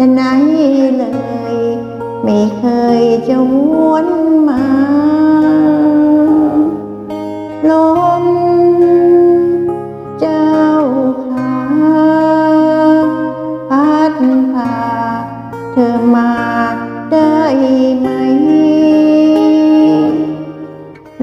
ฉะไหนเลย ไม่เคยจะวนมา ลม เจ้าขาพัดพาเธอมาได้ไหม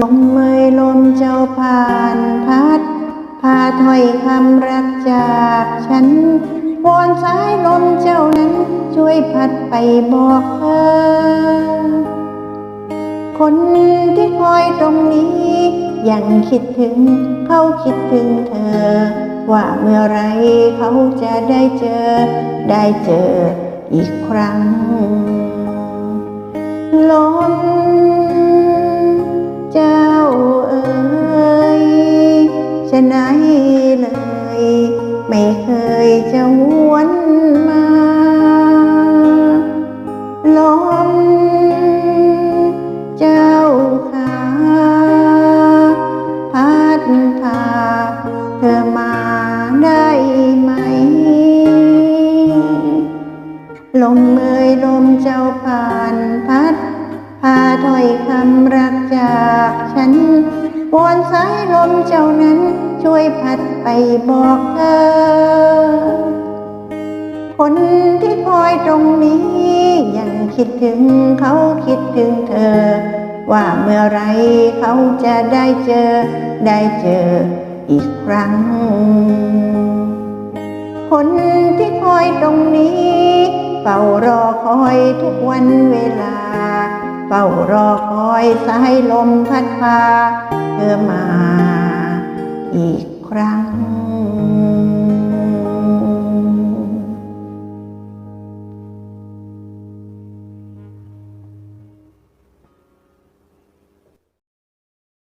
ลมเมยลมเจ้าผ่านพัด พาถ้อยคำรักจากฉันวอนสายลมเจ้า พัดไปบอกเธอ คนที่คอยตรงนี้ ยังคิดถึงเขาคิดถึงเธอ ว่าเมื่อไรเขาจะได้เจอ ได้เจออีกครั้งลมเจ้าเอ๋ยฉะไหน ลมเอ่ยลมเจ้าผ่านพัด พาถ้อยคำรักจากฉันวอนสายลมเจ้านั้นช่วยพัดไปบอกเธอ คนที่คอยตรงนี้ ยังคิดถึงเขาคิดถึงเธอ ว่าเมื่อไรเขาจะได้เจอ ได้เจออีกครั้ง คนที่คอยตรงนี้ เฝ้ารอคอยทุกวันเวลา เฝ้ารอคอยสายลมพัดพาเธอมา อีกครั้ง